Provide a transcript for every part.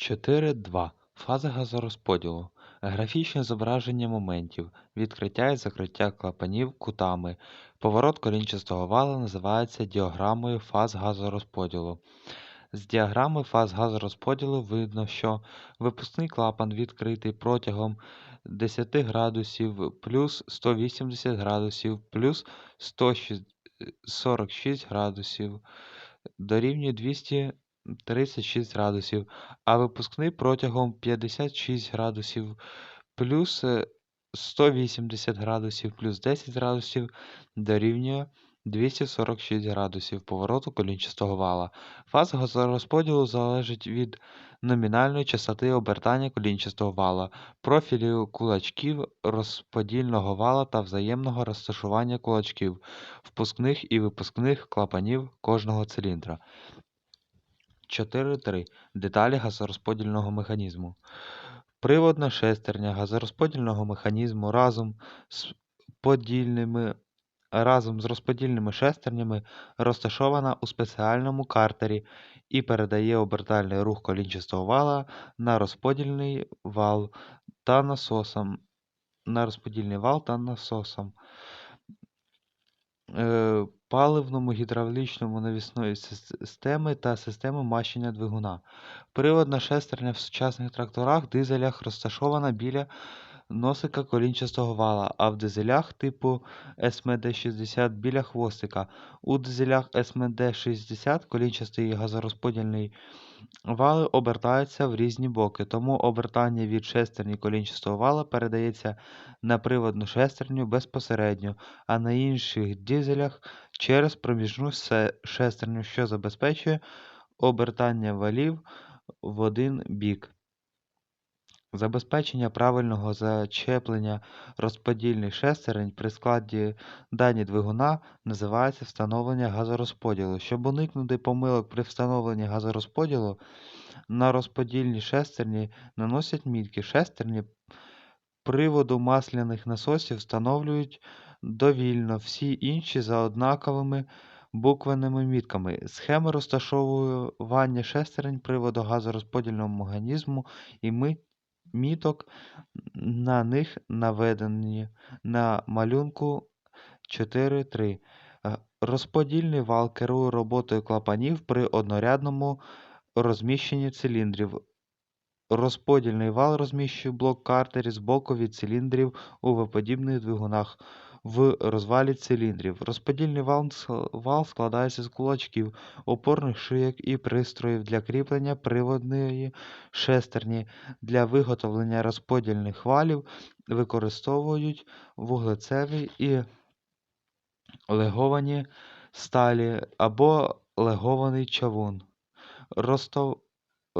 4.2. Фази газорозподілу. Графічне зображення моментів. Відкриття і закриття клапанів кутами. Поворот колінчастого вала називається діаграмою фаз газорозподілу. З діаграми фаз газорозподілу видно, що випускний клапан відкритий протягом 10 градусів плюс 180 градусів плюс 146 градусів дорівнює 236 градусів, а випускний протягом 56 градусів плюс е, 180 градусів плюс 10 градусів дорівнює 246 градусів повороту колінчастого вала. Фаза газорозподілу залежить від номінальної частоти обертання колінчастого вала, профілю кулачків розподільного вала та взаємного розташування кулачків, впускних і випускних клапанів кожного циліндра. 4.3. Деталі газорозподільного механізму. Приводна шестерня газорозподільного механізму разом з подільними разом з розподільними шестернями розташована у спеціальному картері і передає обертальний рух колінчастого вала на розподільний вал та насосом на розподільний вал та насосом. Паливному гідравлічному навісної системи та системи мащення двигуна. Приводна шестерня в сучасних тракторах, дизелях розташована біля носика колінчастого вала, а в дизелях типу СМД-60 біля хвостика. У дизелях СМД-60 колінчастий газорозподільний вали обертаються в різні боки, тому обертання від шестерні колінчастого вала передається на приводну шестерню безпосередньо, а на інших дизелях через проміжну шестерню, що забезпечує обертання валів в один бік. Забезпечення правильного зачеплення розподільних шестерень при складі дані двигуна називається встановлення газорозподілу. Щоб уникнути помилок при встановленні газорозподілу, на розподільні шестерні наносять мітки. Шестерні приводу масляних насосів встановлюють довільно, всі інші за однаковими буквенними мітками. Схеми розташовування шестерень приводу газорозподільного механізму і ми- міток на них наведені на малюнку 4.3. Е, Розподільний вал керує роботою клапанів при однорядному розміщенні циліндрів. Розподільний вал розміщує блок картері з боку від циліндрів у V-подібних двигунах в розвалі циліндрів. Розподільний вал, складається з кулачків, опорних шийок і пристроїв для кріплення приводної шестерні. Для виготовлення розподільних валів використовують вуглецеві і леговані сталі або легований чавун. Розтов...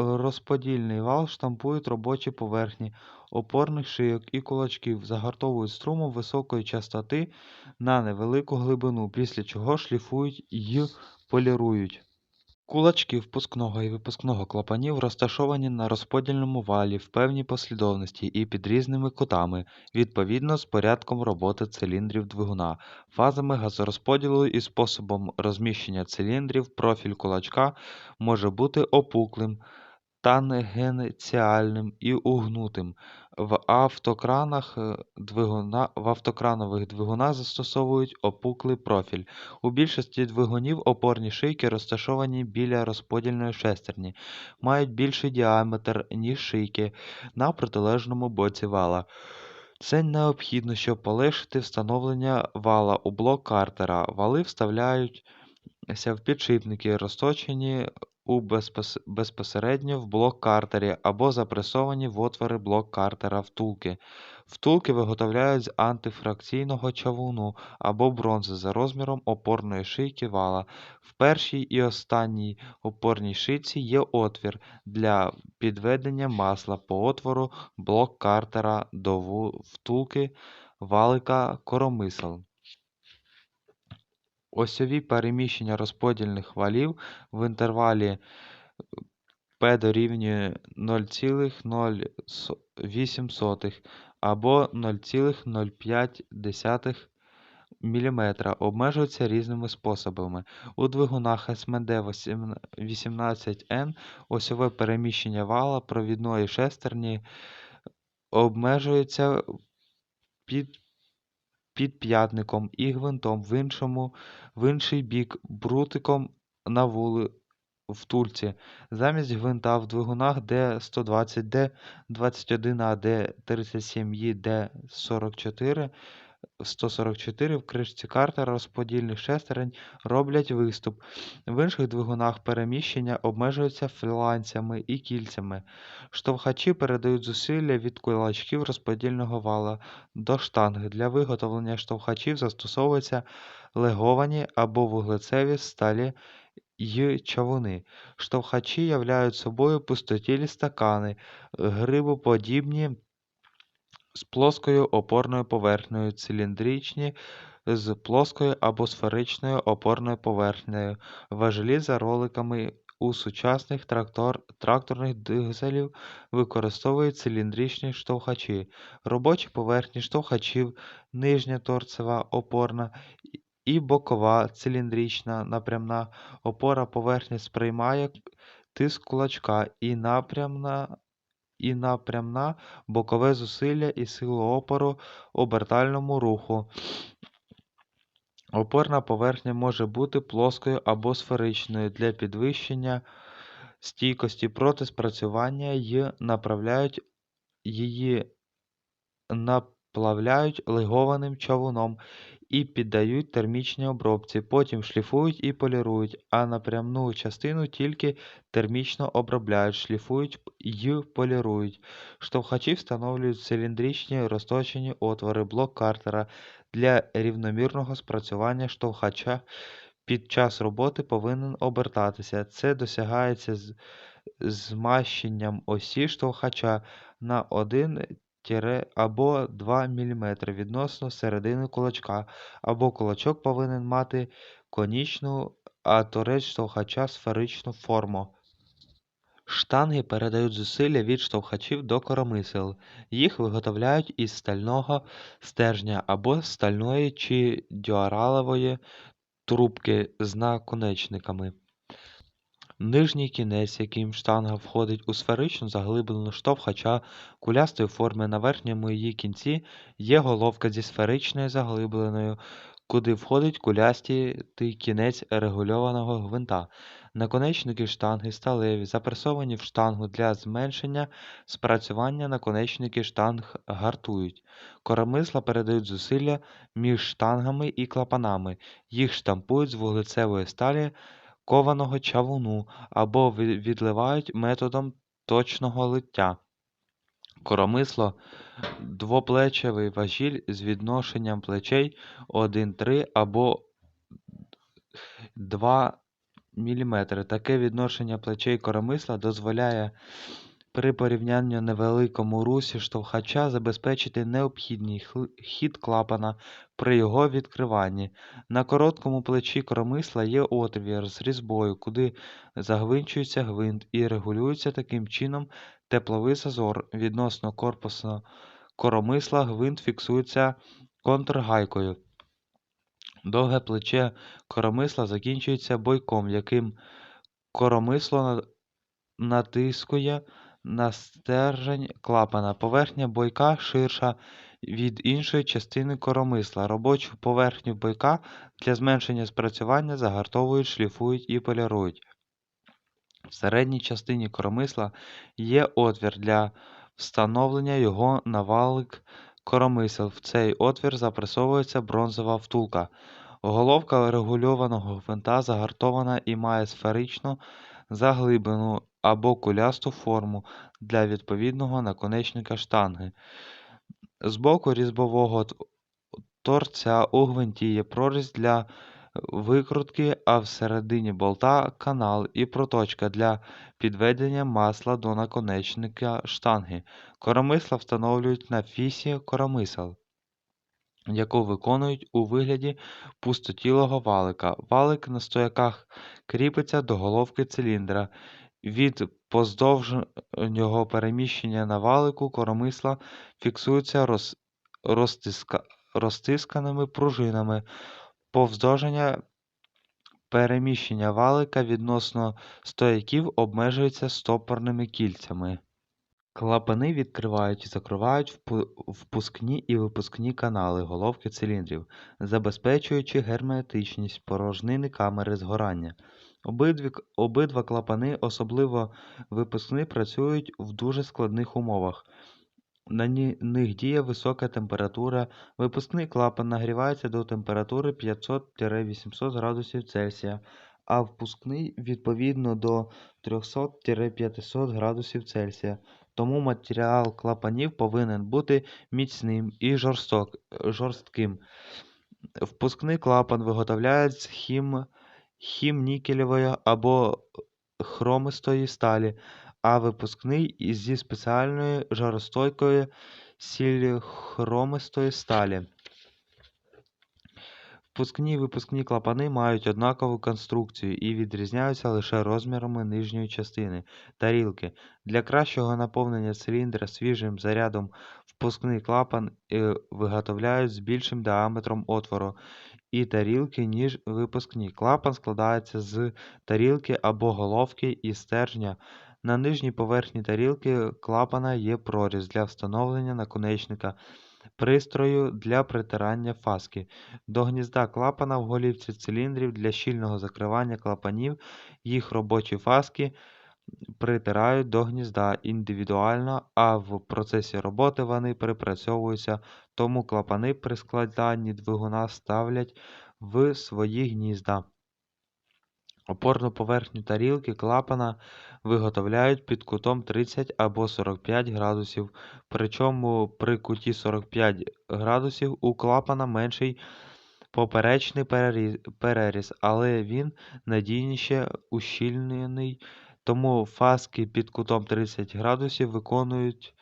Розподільний вал штампують робочі поверхні опорних шийок і кулачків, загартовують струмом високої частоти на невелику глибину, після чого шліфують і полірують. Кулачки впускного і випускного клапанів розташовані на розподільному валі в певній послідовності і під різними кутами, відповідно з порядком роботи циліндрів двигуна, фазами газорозподілу і способом розміщення циліндрів. Профіль кулачка може бути опуклим, тангенціальним і угнутим. В автокранах е, двигуна в автокранових двигунах застосовують опуклий профіль. У більшості двигунів опорні шийки розташовані біля розподільної шестерні, мають більший діаметр, ніж шийки на протилежному боці вала. Це необхідно, щоб полегшити встановлення вала у блок картера. Вали вставляються в підшипники, розточені безпосередньо в блок картері або запресовані в отвори блок картера втулки. Втулки виготовляють з антифракційного чавуну або бронзи за розміром опорної шийки вала. В першій і останній опорній шийці є отвір для підведення масла по отвору блок картера до втулки валика коромисел. Осьові переміщення розподільних валів в інтервалі P дорівнює 0,08 або 0,05 мм обмежується різними способами. У двигунах СМД 18Н осьове переміщення вала провідної шестерні обмежується під підп'ятником і гвинтом в іншому в інший бік брутиком на вули в турці. Замість гвинта в двигунах Д120, Д21А, Д37І, Д44 144 в кришці картера розподільних шестерень роблять виступ. В інших двигунах переміщення обмежуються фланцями і кільцями. Штовхачі передають зусилля від кулачків розподільного вала до штанги. Для виготовлення штовхачів застосовуються леговані або вуглецеві сталі й чавуни. Штовхачі являють собою пустотілі стакани, грибоподібні з плоскою опорною поверхнею, циліндричні з плоскою або сферичною опорною поверхнею, важелі за роликами. У сучасних трактор, тракторних дизелів використовують циліндричні штовхачі. Робочі поверхні штовхачів, нижня торцева опорна і бокова циліндрична напрямна опора поверхні сприймає тиск кулачка і напрямна і напрямна бокове зусилля і силу опору обертальному руху. Опорна поверхня може бути плоскою або сферичною для підвищення стійкості проти спрацювання й направляють її наплавляють легованим човуном і піддають термічній обробці, потім шліфують і полірують, а напрямну частину тільки термічно обробляють, шліфують й полірують. Штовхачі встановлюють циліндричні розточені отвори блок Картера для рівномірного спрацювання штовхача. Під час роботи повинен обертатися. Це досягається з змащенням осі штовхача на 1 або 2 мм відносно середини кулачка, або кулачок повинен мати конічну, а торець штовхача сферичну форму. Штанги передають зусилля від штовхачів до коромисел. Їх виготовляють із стального стержня або стальної чи дюралевої трубки з наконечниками. Нижній кінець, яким штанга входить у сферичну заглиблену штовхача кулястої форми, на верхньому її кінці є головка зі сферичною заглибленою, куди входить кулястий кінець регульованого гвинта. Наконечники штанги сталеві, запресовані в штангу для зменшення спрацювання наконечники штанг гартують. Коромисла передають зусилля між штангами і клапанами. Їх штампують з вуглецевої сталі кованого чавуну або відливають методом точного лиття. Коромисло двоплечевий важіль з відношенням плечей 1,3 або 2 мм. Таке відношення плечей коромисла дозволяє при порівнянно невеликому русі штовхача забезпечити необхідний хід клапана при його відкриванні. На короткому плечі коромисла є отвір з різьбою, куди загвинчується гвинт і регулюється таким чином тепловий зазор. Відносно корпусу коромисла гвинт фіксується контргайкою. Довге плече коромисла закінчується бойком, яким коромисло натискує на стержень клапана. Поверхня бойка ширша від іншої частини коромисла. Робочу поверхню бойка для зменшення спрацювання загартовують, шліфують і полірують. В середній частині коромисла є отвір для встановлення його на валик коромисел. В цей отвір запресовується бронзова втулка. Головка регульованого гвинта загартована і має сферичну заглиблену або кулясту форму для відповідного наконечника штанги. З боку різьбового торця у гвинті є прорізь для викрутки, а всередині болта канал і проточка для підведення масла до наконечника штанги. Коромисла встановлюють на фісі коромисел, яку виконують у вигляді пустотілого валика. Валик на стояках кріпиться до головки циліндра. Від поздовжнього переміщення на валику коромисла фіксується розтиска... розтисканими пружинами, повздовження переміщення валика відносно стояків обмежується стопорними кільцями. Клапани відкривають і закривають впускні і випускні канали головки циліндрів, забезпечуючи герметичність порожнини камери згорання. Обидва клапани, особливо випускний, працюють в дуже складних умовах. На них діє висока температура. Випускний клапан нагрівається до температури 500-800 градусів Цельсія, а впускний відповідно до 300-500 градусів Цельсія. Тому матеріал клапанів повинен бути міцним і жорсток, жорстким. Впускний клапан виготовляють з хімнікелевої або хромистої сталі, а випускний зі спеціальної жаростойкої сільхромистої сталі. Впускні і випускні клапани мають однакову конструкцію і відрізняються лише розмірами нижньої частини тарілки. Для кращого наповнення циліндра свіжим зарядом впускний клапан е, виготовляють з більшим діаметром отвору і тарілки, ніж випускні. Клапан складається з тарілки або головки і стержня. На нижній поверхні тарілки клапана є проріз для встановлення наконечника пристрою для притирання фаски. До гнізда клапана в голівці циліндрів для щільного закривання клапанів їх робочі фаски притирають до гнізда індивідуально, а в процесі роботи вони припрацьовуються, тому клапани при складанні двигуна ставлять в свої гнізда. Опорну поверхню тарілки клапана виготовляють під кутом 30 або 45 градусів, причому при куті 45 градусів у клапана менший поперечний переріз, переріз, але він надійніше ущільнений, тому фаски під кутом 30 градусів виконують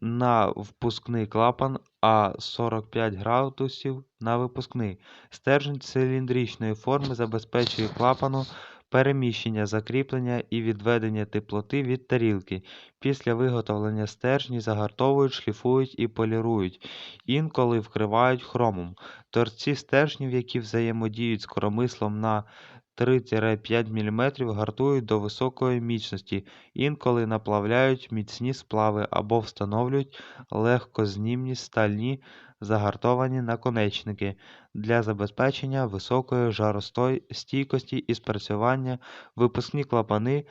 на впускний клапан, а 45 градусів на випускний. Стержень циліндричної форми забезпечує клапану переміщення, закріплення і відведення теплоти від тарілки. Після виготовлення стержні загартовують, шліфують і полірують, інколи вкривають хромом. Торці стержнів, які взаємодіють з коромислом на 3-5 мм, гартують до високої міцності, інколи наплавляють міцні сплави або встановлюють легкознімні стальні загартовані наконечники для забезпечення високої жаростійкості і спрацювання. Випускні клапани е,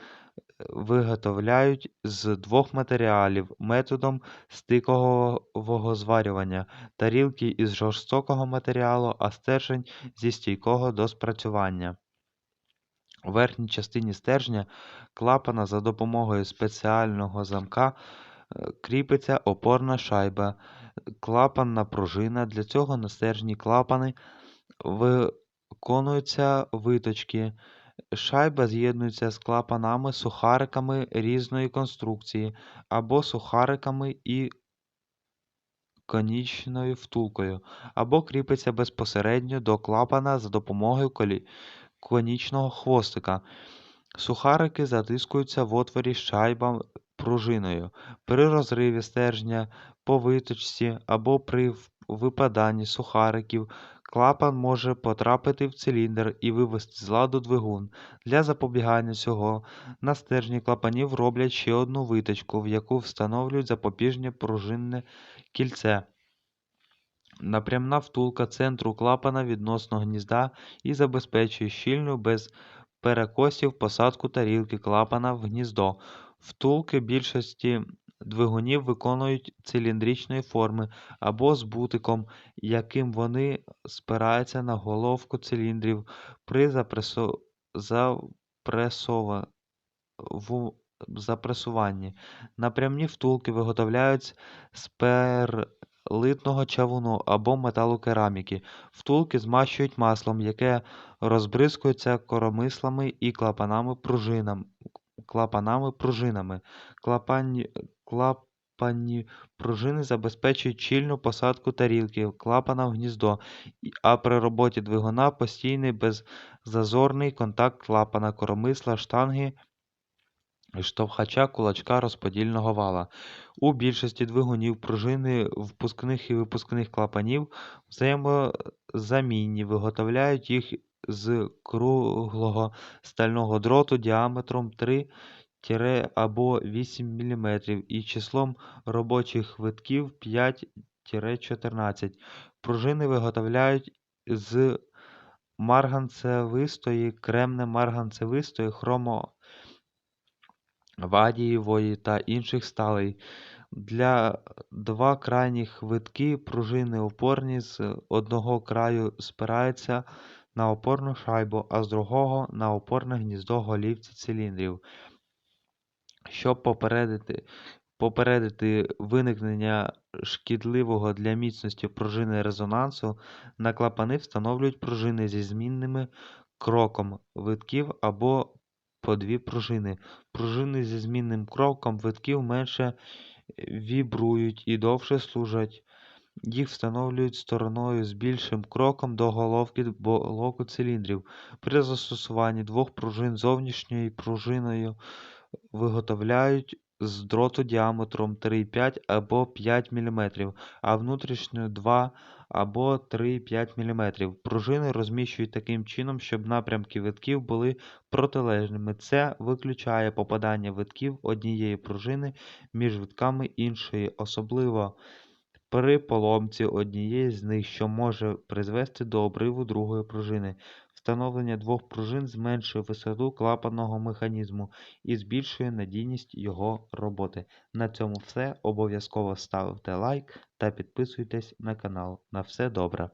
виготовляють з двох матеріалів методом стикового зварювання, тарілки із жорстокого матеріалу, а стержень зі стійкого до спрацювання. У верхній частині стержня клапана за допомогою спеціального замка е, кріпиться опорна шайба, клапанна пружина. Для цього на стержні клапани виконуються виточки. Шайба з'єднується з клапанами сухариками різної конструкції або сухариками і конічною втулкою, або кріпиться безпосередньо до клапана за допомогою колі- конічного хвостика. Сухарики затискуються в отворі шайбам пружиною. При розриві стержня по виточці або при випаданні сухариків клапан може потрапити в циліндр і вивести з ладу двигун. Для запобігання цього на стержні клапанів роблять ще одну виточку, в яку встановлюють запобіжне пружинне кільце. Напрямна втулка центру клапана відносно гнізда і забезпечує щільну без перекосів посадку тарілки клапана в гніздо. Втулки більшості двигунів виконують циліндричної форми або з бутиком, яким вони спираються на головку циліндрів при запресо... запресова... ву- запресуванні. Напрямні втулки виготовляють з перлитного чавуну або металокераміки. Втулки змащують маслом, яке розбризкується коромислами і клапанами пружинам, клапанами пружинами. Клапанні, клапанні пружини забезпечують щільну посадку тарілки клапана в гніздо, а при роботі двигуна постійний беззазорний контакт клапана, коромисла, штанги штовхача кулачка розподільного вала. У більшості двигунів пружини впускних і випускних клапанів взаємозамінні, виготовляють їх з круглого стального дроту діаметром 3 або 8 мм і числом робочих витків 5-14. Пружини виготовляють з марганцевистої, кремне-марганцевистої, хромовадієвої та інших сталей. Для два крайніх витки пружини опорні з одного краю спираються на опорну шайбу, а з другого – на опорне гніздо голівці циліндрів. Щоб попередити попередити виникнення шкідливого для міцності пружини резонансу, на клапани встановлюють пружини зі змінним кроком витків або по дві пружини. Пружини зі змінним кроком витків менше вібрують і довше служать. Їх встановлюють стороною з більшим кроком до головки блоку циліндрів. При застосуванні двох пружин зовнішньою пружиною виготовляють з дроту діаметром 3,5 або 5 мм, а внутрішньою 2 або 3,5 мм. Пружини розміщують таким чином, щоб напрямки витків були протилежними. Це виключає попадання витків однієї пружини між витками іншої, особливо при поломці однієї з них, що може призвести до обриву другої пружини. Встановлення двох пружин зменшує висоту клапанного механізму і збільшує надійність його роботи. На цьому все. Обов'язково ставте лайк та підписуйтесь на канал. На все добре!